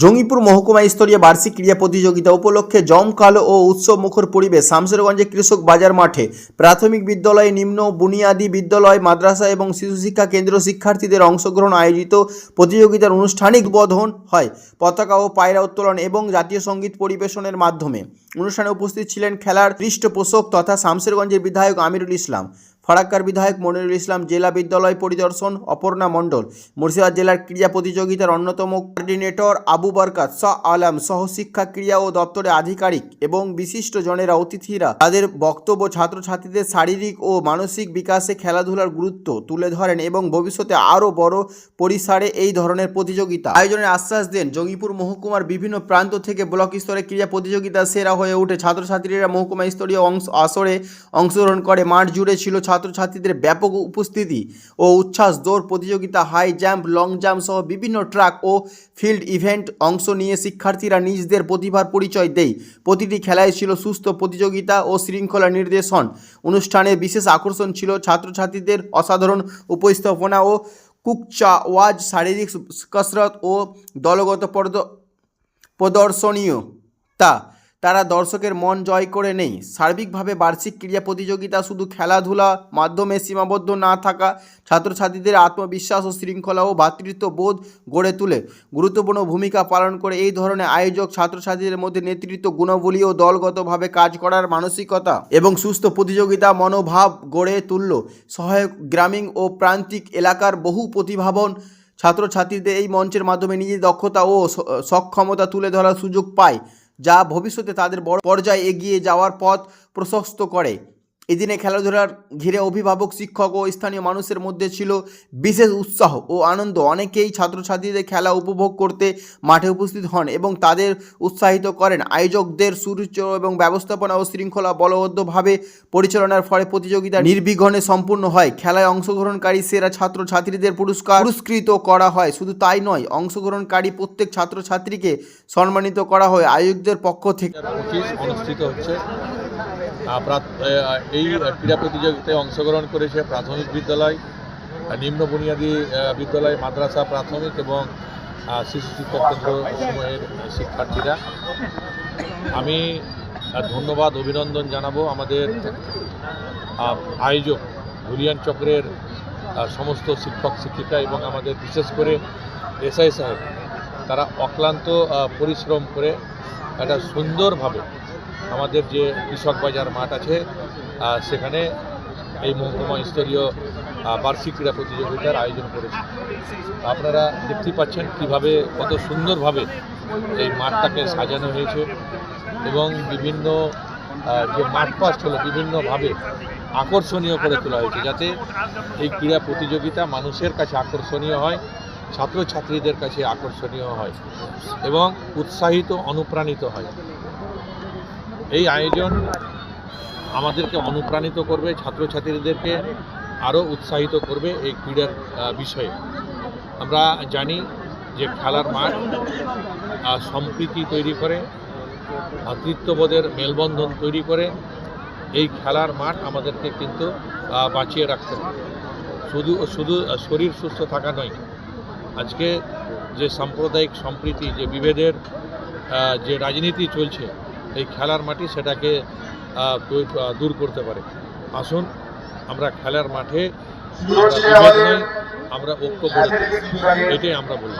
জঙ্গিপুর মহকুমা স্তরীয় বার্ষিক ক্রীড়া প্রতিযোগিতা উপলক্ষে জমকালো ও উৎসব মুখর পরিবেশ শামসেরগঞ্জে কৃষক বাজার মাঠে প্রাথমিক বিদ্যালয় নিম্ন বুনিয়াদী বিদ্যালয়, মাদ্রাসা এবং শিশু শিক্ষা কেন্দ্র শিক্ষার্থীদের অংশগ্রহণ আয়োজিত প্রতিযোগিতার আনুষ্ঠানিক উদ্বোধন হয় পতাকা ও পায়রা উত্তোলন এবং জাতীয় সংগীত পরিবেশনের মাধ্যমে। অনুষ্ঠানে উপস্থিত ছিলেন খেলার পৃষ্ঠপোষক তথা শামসেরগঞ্জের বিধায়ক আমিরুল ইসলাম। ফারাক্কার বিধায়ক মনিরুল ইসলাম জেলা বিদ্যালয় পরিদর্শন, অপর্ণা মণ্ডল। মুর্শিদাবাদ জেলার ক্রীড়া প্রতিযোগিতার অন্যতম কোঅর্ডিনেটর আবু বরকাত শাহ আলম সহ শিক্ষা ক্রীড়া ও দপ্তরের আধিকারিক এবং বিশিষ্ট জনেরা অতিথিরা তাদের বক্তব্য ছাত্রছাত্রীদের শারীরিক ও মানসিক বিকাশে খেলাধুলার গুরুত্ব তুলে ধরেন এবং ভবিষ্যতে আরও বড় পরিসরে এই ধরনের প্রতিযোগিতা আয়োজনের আশ্বাস দেন জঙ্গিপুর মহকুমার বিভিন্ন প্রান্ত থেকে ব্লক স্তরে ক্রীড়া প্রতিযোগিতা সেরা হয়ে ওঠে। ছাত্রছাত্রীরা মহকুমা স্তরীয় অংশ আসরে অংশগ্রহণ করে। মাঠ জুড়ে ছিল ছাত্রছাত্রীদের ব্যাপক উপস্থিতি ও উচ্ছ্বাস, দৌড় প্রতিযোগিতা, হাই জাম্প, লং জাম্প সহ বিভিন্ন ট্র্যাক ও ফিল্ড ইভেন্ট অংশ নিয়ে শিক্ষার্থীরা নিজেদের প্রতিভার পরিচয় দেয়। প্রতিটি খেলায় ছিল সুস্থ প্রতিযোগিতা ও শৃঙ্খলা নির্দেশন। অনুষ্ঠানে বিশেষ আকর্ষণ ছিল ছাত্রছাত্রীদের অসাধারণ উপস্থাপনা ও কুকচা ওয়াজ শারীরিক কসরত ও দলগত পর্দ- প্রদর্শনীয় তা তারা দর্শকের মন জয় করে নেই। সার্বিকভাবে বার্ষিক ক্রীড়া প্রতিযোগিতা শুধু খেলাধুলা মাধ্যমে সীমাবদ্ধ না থাকা ছাত্রছাত্রীদের আত্মবিশ্বাস ও শৃঙ্খলা ও ভ্রাতৃত্ব বোধ গড়ে তুলে। গুরুত্বপূর্ণ ভূমিকা পালন করে এই ধরনের আয়োজক ছাত্রছাত্রীদের মধ্যে নেতৃত্ব, গুণাবলী ও দলগতভাবে কাজ করার মানসিকতা এবং সুস্থ প্রতিযোগিতা মনোভাব গড়ে তুলল। সহায়ক গ্রামীণ ও প্রান্তিক এলাকার বহু প্রতিভাবন ছাত্রছাত্রীদের এই মঞ্চের মাধ্যমে নিজের দক্ষতা ও সক্ষমতা তুলে ধরার সুযোগ পায়। যা ভবিষ্যতে তাদের বড় পর্যায়ে এগিয়ে যাওয়ার পথ প্রশস্ত করে। এদিনে খেলাধুলার ঘিরে অভিভাবক, শিক্ষক ও স্থানীয় মানুষের মধ্যে ছিল বিশেষ উৎসাহ ও আনন্দ। অনেকেই ছাত্রছাত্রীদের খেলা উপভোগ করতে মাঠে উপস্থিত হন এবং তাদের উৎসাহিত করেন। আয়োজকদের সুরুচ এবং ব্যবস্থাপনা ও শৃঙ্খলা বলবদ্ধভাবে পরিচালনার ফলে প্রতিযোগিতা নির্বিঘ্নে সম্পূর্ণ হয়। খেলায় অংশগ্রহণকারী সেরা ছাত্রছাত্রীদের পুরস্কার পুরস্কৃত করা হয়। শুধু তাই নয়, অংশগ্রহণকারী প্রত্যেক ছাত্রছাত্রীকে সম্মানিত করা হয়। আয়োজকদের পক্ষ থেকে অনুষ্ঠিত হচ্ছে। এই ক্রীড়া প্রতিযোগিতায় অংশগ্রহণ করেছে প্রাথমিক বিদ্যালয় নিম্ন বুনিয়াদী বিদ্যালয়, মাদ্রাসা, প্রাথমিক এবং শিশু শিক্ষক কেন্দ্র সময়ের শিক্ষার্থীরা। আমি ধন্যবাদ, অভিনন্দন জানাব আমাদের আয়োজক ধুলিয়ান চক্রের সমস্ত শিক্ষক, শিক্ষিকা এবং আমাদের বিশেষ করে এসআই সাহেব, তারা অক্লান্ত পরিশ্রম করে একটা সুন্দরভাবে আমাদের যে কৃষক বাজার মাঠ আছে সেখানে এই মহকুমা স্তরীয় বার্ষিক ক্রীড়া প্রতিযোগিতার আয়োজন করেছে। আপনারা দেখতেই পাচ্ছেন কীভাবে কত সুন্দরভাবে এই মাঠটাকে সাজানো হয়েছে এবং বিভিন্ন যে মাঠ পাস ছিল বিভিন্নভাবে আকর্ষণীয় করে তোলা হয়েছে যাতে এই ক্রীড়া প্রতিযোগিতা মানুষের কাছে আকর্ষণীয় হয়, ছাত্রছাত্রীদের কাছে আকর্ষণীয় হয় এবং উৎসাহিত, অনুপ্রাণিত হয়। এই আয়োজন আমাদেরকে অনুপ্রাণিত করবে, ছাত্রছাত্রীদেরকে আরও উৎসাহিত করবে এই ক্রীড়ার বিষয়ে। আমরা জানি যে খেলার মাঠ সম্প্রীতি তৈরি করে, ভাতৃত্ববোধের মেলবন্ধন তৈরি করে এই খেলার মাঠ আমাদেরকে কিন্তু বাঁচিয়ে রাখতে হবে। শুধু শুধু শরীর সুস্থ থাকা নয়, আজকে যে সাম্প্রদায়িক সম্প্রীতি, যে বিভেদের যে রাজনীতি চলছে এই খেলার মাটি সেটাকে দূর- করতে পারে। আসুন আমরা খেলার মাঠে আমরা ঐক্য করে। এটাই আমরা বলি।